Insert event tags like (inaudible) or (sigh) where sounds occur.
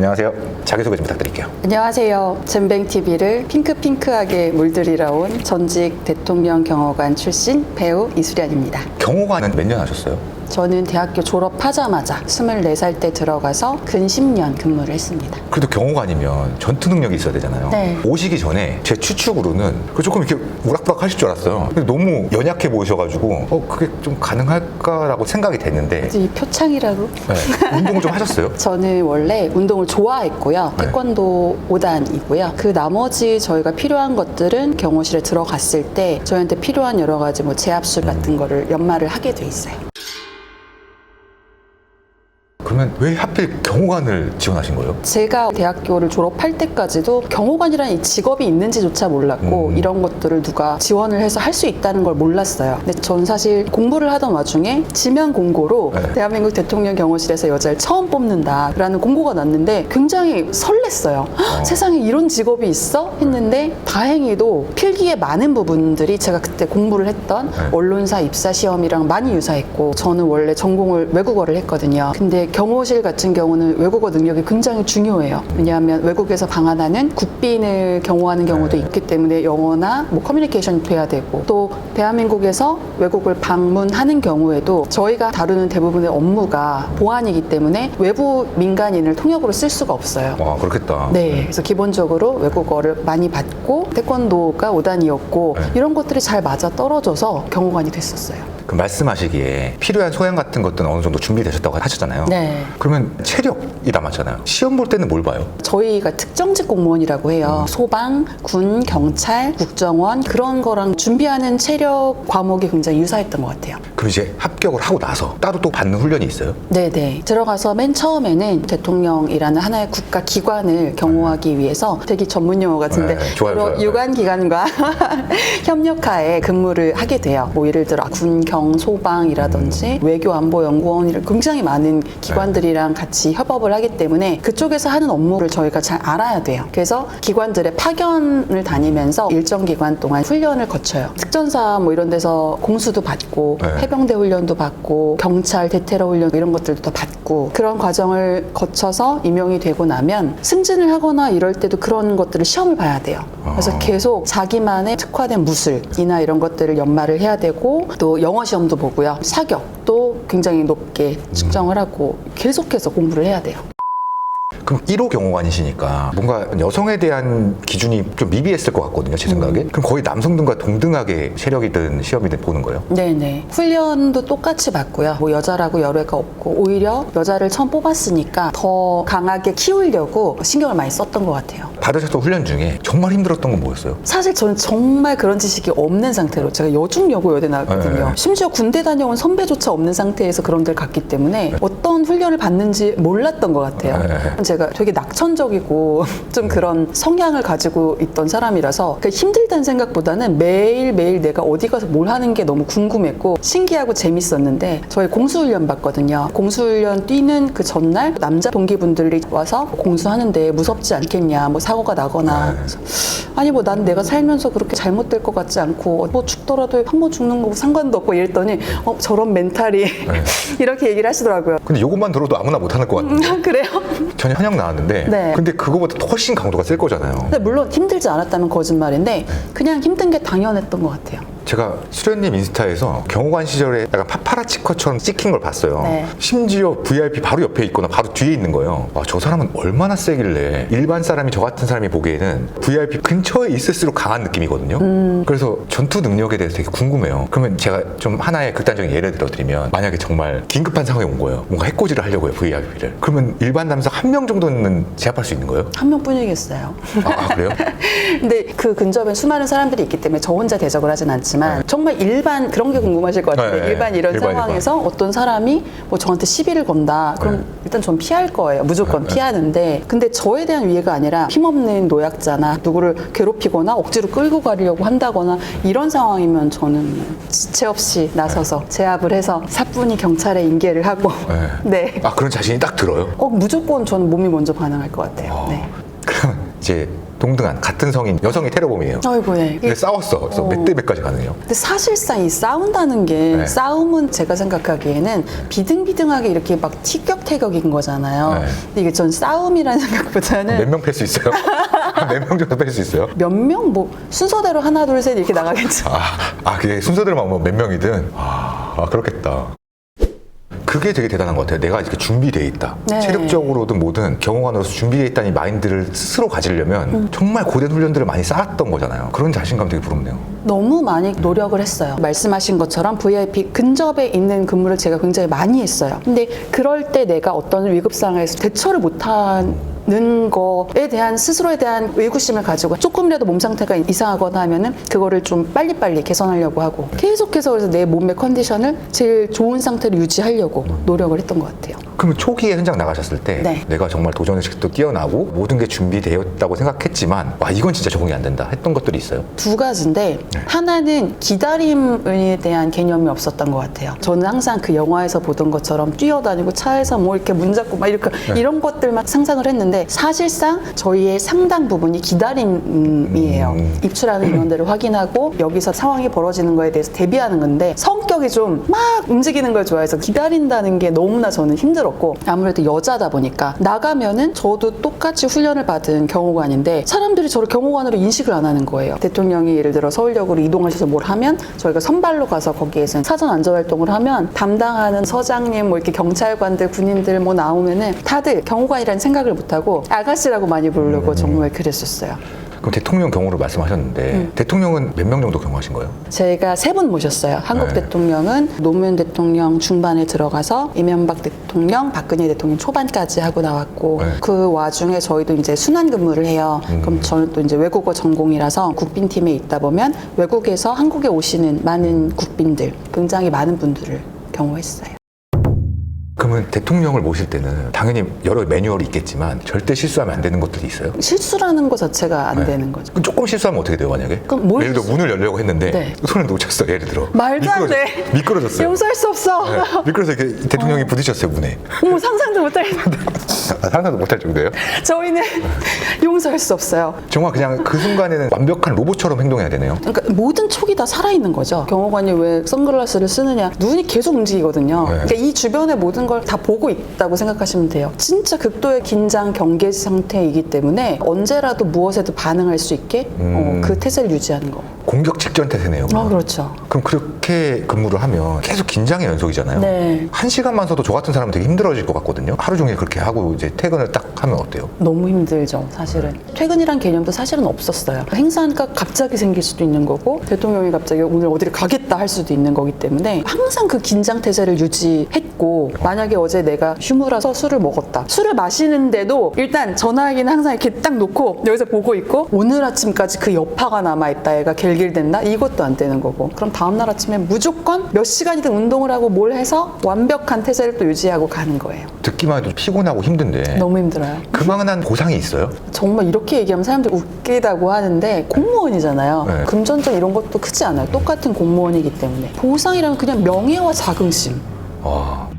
안녕하세요. 자기소개 좀 부탁드릴게요. 안녕하세요. 젠뱅TV를 핑크핑크하게 물들이러 온 전직 대통령 경호관 출신 배우 이수련입니다. 경호관은 몇 년 하셨어요? 저는 대학교 졸업하자마자 24살 때 들어가서 근 10년 근무를 했습니다. 그래도 경호관이면 전투 능력이 있어야 되잖아요. 네. 오시기 전에 제 추측으로는 그 조금 이렇게 우락부락 하실 줄 알았어요. 근데 너무 연약해 보이셔가지고 어 그게 좀 가능할까라고 생각이 됐는데 이 표창이라고? 네. 운동을 좀 하셨어요? (laughs) 저는 원래 운동을 좋아했고요. 네. 태권도 5단이고요. 그 나머지 저희가 필요한 것들은 경호실에 들어갔을 때 저희한테 필요한 여러 가지 뭐 제압술 같은 거를 연마를 하게 돼 있어요. 그러면 왜 하필 경호관을 지원하신 거예요? 제가 대학교를 졸업할 때까지도 경호관이라는 이 직업이 있는지조차 몰랐고 음. 이런 것들을 누가 지원을 해서 할 수 있다는 걸 몰랐어요. 근데 전 사실 공부를 하던 와중에 지명 공고로 네. 대한민국 대통령 경호실에서 여자를 처음 뽑는다라는 공고가 났는데 굉장히 설렜어요. 헉, 세상에 이런 직업이 있어? 했는데 다행히도 필기의 많은 부분들이 제가 그때 공부를 했던 네. 언론사 입사 시험이랑 많이 유사했고 저는 원래 전공을 외국어를 했거든요. 근데 경 호실 같은 경우는 외국어 능력이 굉장히 중요해요. 왜냐하면 외국에서 방한하는 국빈을 경호하는 경우도 네. 있기 때문에 영어나 뭐 커뮤니케이션이 돼야 되고 또 대한민국에서 외국을 방문하는 경우에도 저희가 다루는 대부분의 업무가 보안이기 때문에 외부 민간인을 통역으로 쓸 수가 없어요. 와 그렇겠다. 네, 그래서 기본적으로 외국어를 많이 받고 태권도가 5단이었고 네. 이런 것들이 잘 맞아 떨어져서 경호관이 됐었어요. 그 말씀하시기에 필요한 소양 같은 것들은 어느 정도 준비되셨다고 하셨잖아요. 네. 그러면 체력이 남았잖아요. 시험 볼 때는 뭘 봐요? 저희가 특정직 공무원이라고 해요. 소방, 군, 경찰, 국정원 그런 거랑 준비하는 체력 과목이 굉장히 유사했던 것 같아요. 그럼 이제 합격을 하고 나서 따로 또 받는 훈련이 있어요? 네네. 들어가서 맨 처음에는 대통령이라는 하나의 국가 기관을 경호하기 위해서 되게 전문 용어 같은데 네, 좋아요, 여러 좋아요. 유관 기관과 (laughs) 협력하에 근무를 하게 돼요. 뭐 예를 들어 군, 경, 소방이라든지 음. 외교 안보 연구원 이런 굉장히 많은 기관 들이랑 같이 협업을 하기 때문에 그쪽에서 하는 업무를 저희가 잘 알아야 돼요. 그래서 기관들의 파견을 다니면서 일정 기간 동안 훈련을 거쳐요. 특전사 뭐 이런 데서 공수도 받고 네. 해병대 훈련도 받고 경찰 대테러 훈련 이런 것들도 다 받고 그런 과정을 거쳐서 임용이 되고 나면 승진을 하거나 이럴 때도 그런 것들을 시험을 봐야 돼요. 그래서 아. 계속 자기만의 특화된 무술이나 이런 것들을 연마를 해야 되고 또 영어 시험도 보고요. 사격도 굉장히 높게 측정을 하고 계속해서 공부를 해야 돼요. 그럼 1호 경호관이시니까 뭔가 여성에 대한 기준이 좀 미비했을 것 같거든요, 제 생각에. 그럼 거의 남성들과 동등하게 체력이든 시험이든 보는 거예요? 네네. 훈련도 똑같이 받고요. 뭐 여자라고 열애가 없고 오히려 여자를 처음 뽑았으니까 더 강하게 키우려고 신경을 많이 썼던 것 같아요. 받으셨던 훈련 중에 정말 힘들었던 건 뭐였어요? 사실 저는 정말 그런 지식이 없는 상태로 제가 여중여고 여대 나왔거든요. 네. 심지어 군대 다녀온 선배조차 없는 상태에서 그런 데를 갔기 때문에 어떤 훈련을 받는지 몰랐던 것 같아요. 네. 제가 되게 낙천적이고 (laughs) 좀 그런 성향을 가지고 있던 사람이라서 그 힘들다는 생각보다는 매일매일 내가 어디 가서 뭘 하는 게 너무 궁금했고 신기하고 재밌었는데 저희 공수훈련 받거든요. 공수훈련 뛰는 그 전날 남자 동기분들이 와서 공수하는데 무섭지 않겠냐 뭐 사고가 나거나 네. 아니 뭐 난 내가 살면서 그렇게 잘못될 것 같지 않고 뭐 죽더라도 한 번 죽는 거 상관도 없고 이랬더니 어 저런 멘탈이 (laughs) 이렇게 얘기를 하시더라고요. 근데 이것만 들어도 아무나 못하는 것 같은데. (laughs) 그래요? 전혀 현역 나왔는데. 네. 근데 그거보다 훨씬 강도가 셀 거잖아요. 근데 물론 힘들지 않았다면 거짓말인데 그냥 힘든 게 당연했던 것 같아요. 제가 수련님 인스타에서 경호관 시절에 약간 파파라치커처럼 찍힌 걸 봤어요. 네. 심지어 VIP 바로 옆에 있거나 바로 뒤에 있는 거예요. 와, 저 사람은 얼마나 세길래 일반 사람이 저 같은 사람이 보기에는 VIP 근처에 있을수록 강한 느낌이거든요. 음. 그래서 전투 능력에 대해서 되게 궁금해요. 그러면 제가 좀 하나의 극단적인 예를 들어드리면 만약에 정말 긴급한 상황이 온 거예요. 뭔가 해코지를 하려고요, VIP를. 그러면 일반 남성 한명 정도는 제압할 수 있는 거예요? 한 명뿐이겠어요. 아, 아, 그래요? (laughs) 근데 그 근접에 수많은 사람들이 있기 때문에 저 혼자 대적을 하진 않지만 정말 일반 그런 게 궁금하실 것 같은데 네, 네. 일반 이런 일반, 상황에서 어떤 사람이 뭐 저한테 시비를 건다 그럼 네. 일단 전 피할 거예요 무조건 피하는데 근데 저에 대한 위해가 아니라 힘없는 노약자나 누구를 괴롭히거나 억지로 끌고 가려고 한다거나 이런 상황이면 저는 지체 없이 나서서 제압을 해서 사뿐히 경찰에 인계를 하고 네. (laughs) 네. 아, 그런 자신이 딱 들어요? 어, 무조건 저는 몸이 먼저 반응할 것 같아요. 네. 그럼 이제 동등한 같은 성인 여성이 테러범이에요. 아이고, 예. 근데 싸웠어. 그래서 어. 몇 대 몇까지 가능해요. 근데 사실상 이 싸운다는 게 네. 싸움은 제가 생각하기에는 비등비등하게 이렇게 막 티격태격인 거잖아요. 네. 근데 이게 전 싸움이라는 (laughs) 생각보다는 몇 명 팰 수 있어요? (laughs) 몇 명 정도 팰 수 있어요? 몇 명 뭐 순서대로 하나 둘 셋 이렇게 나가겠죠. 아, 아 그게 순서대로만 보면 몇 명이든 아, 아, 그렇겠다. 그게 되게 대단한 것 같아요. 내가 이렇게 준비돼 있다. 네. 체력적으로든 뭐든 경호관으로서 준비돼 있다는 이 마인드를 스스로 가지려면 음. 정말 고된 훈련들을 많이 쌓았던 거잖아요. 그런 자신감 되게 부럽네요. 너무 많이 노력을 했어요. 말씀하신 것처럼 VIP 근접에 있는 근무를 제가 굉장히 많이 했어요. 근데 그럴 때 내가 어떤 위급 상황에서 대처를 못하 는 거에 대한 스스로에 대한 의구심을 가지고 조금이라도 몸 상태가 이상하거나 하면은 그거를 좀 빨리빨리 개선하려고 하고 계속해서 그래서 내 몸의 컨디션을 제일 좋은 상태로 유지하려고 노력을 했던 것 같아요. 그러면 초기에 현장 나가셨을 때 네. 내가 정말 도전의 식도 뛰어나고 모든 게 준비되었다고 생각했지만 와 이건 진짜 적응이 안 된다 했던 것들이 있어요. 두 가지인데 네. 하나는 기다림에 대한 개념이 없었던 것 같아요. 저는 항상 그 영화에서 보던 것처럼 뛰어다니고 차에서 뭐 이렇게 문 잡고 막 이렇게 네. 이런 것들만 상상을 했는데 사실상 저희의 상당 부분이 기다림이에요. 음. 입출하는 인원들을 확인하고 여기서 상황이 벌어지는 거에 대해서 대비하는 건데 성격이 좀 막 움직이는 걸 좋아해서 기다린다는 게 너무나 저는 힘들 었고 아무래도 여자다 보니까 나가면은 저도 똑같이 훈련을 받은 경호관인데 사람들이 저를 경호관으로 인식을 안 하는 거예요. 대통령이 예를 들어 서울역으로 이동하셔서 뭘 하면 저희가 선발로 가서 거기에서 사전 안전 활동을 하면 담당하는 서장님 뭐 이렇게 경찰관들 군인들 뭐 나오면은 다들 경호관이라는 생각을 못 하고 아가씨라고 많이 부르려고 정말 그랬었어요. 그럼 대통령 경우를 말씀하셨는데 음. 대통령은 몇 명 정도 경험하신 거예요? 제가 세 분 모셨어요. 한국 네. 대통령은 노무현 대통령 중반에 들어가서 이명박 대통령, 박근혜 대통령 초반까지 하고 나왔고 네. 그 와중에 저희도 이제 순환 근무를 해요. 음. 그럼 저는 또 이제 외국어 전공이라서 국빈팀에 있다 보면 외국에서 한국에 오시는 많은 국빈들, 굉장히 많은 분들을 경호했어요. 그러면 대통령을 모실 때는 당연히 여러 매뉴얼이 있겠지만 절대 실수하면 안 되는 것들이 있어요. 실수라는 것 자체가 안 네. 되는 거죠. 그럼 조금 실수하면 어떻게 돼요 만약에? 그럼 뭘 예를 들어 문을 열려고 했는데 네. 손을 놓쳤어 예를 들어 말도 안 돼. 미끄러졌어요 용서할 수 없어. 네. 미끄러서 이렇게 대통령이 부딪혔어요 문에 어머, 상상도 못할. (laughs) 아, 상상도 못할 정도예요 저희는 (laughs) 용서할 수 없어요. 정말 그냥 그 순간에는 완벽한 로봇처럼 행동해야 되네요 그러니까 모든 촉이 다 살아있는 거죠. 경호관이 왜 선글라스를 쓰느냐. 눈이 계속 움직이거든요. 네. 그러니까 이 주변의 모든 걸 다 보고 있다고 생각하시면 돼요. 진짜 극도의 긴장, 경계 상태이기 때문에 언제라도 무엇에도 반응할 수 있게 음. 어, 그 태세를 유지하는 거. 공격 직전 태세네요 아, 그렇죠. 그럼 그렇게 근무를 하면 계속 긴장의 연속이잖아요 네. 한 시간만 서도 저 같은 사람은 되게 힘들어질 것 같거든요 하루 종일 그렇게 하고 이제 퇴근을 딱 하면 어때요? 너무 힘들죠, 사실은. 퇴근이란 개념도 사실은 없었어요. 행사하니까 갑자기 생길 수도 있는 거고, 대통령이 갑자기 오늘 어디를 가겠다 할 수도 있는 거기 때문에 항상 그 긴장 태세를 유지했고, 만약에 어제 내가 휴무라서 술을 먹었다. 술을 마시는데도 일단 전화기는 항상 이렇게 딱 놓고 여기서 보고 있고, 오늘 아침까지 그 여파가 남아있다. 얘가 gel길된다? 이것도 안 되는 거고. 그럼 다음날 아침에 무조건 몇 시간이든 운동을 하고 뭘 해서 완벽한 태세를 또 유지하고 가는 거예요. 듣기만 해도 피곤하고 힘든데 너무 힘들어요. 그만한 보상이 있어요? 정말 이렇게 얘기하면 사람들이 웃기다고 하는데 공무원이잖아요. 네. 금전적 이런 것도 크지 않아요. 똑같은 공무원이기 때문에. 보상이라면 그냥 명예와 자긍심. 와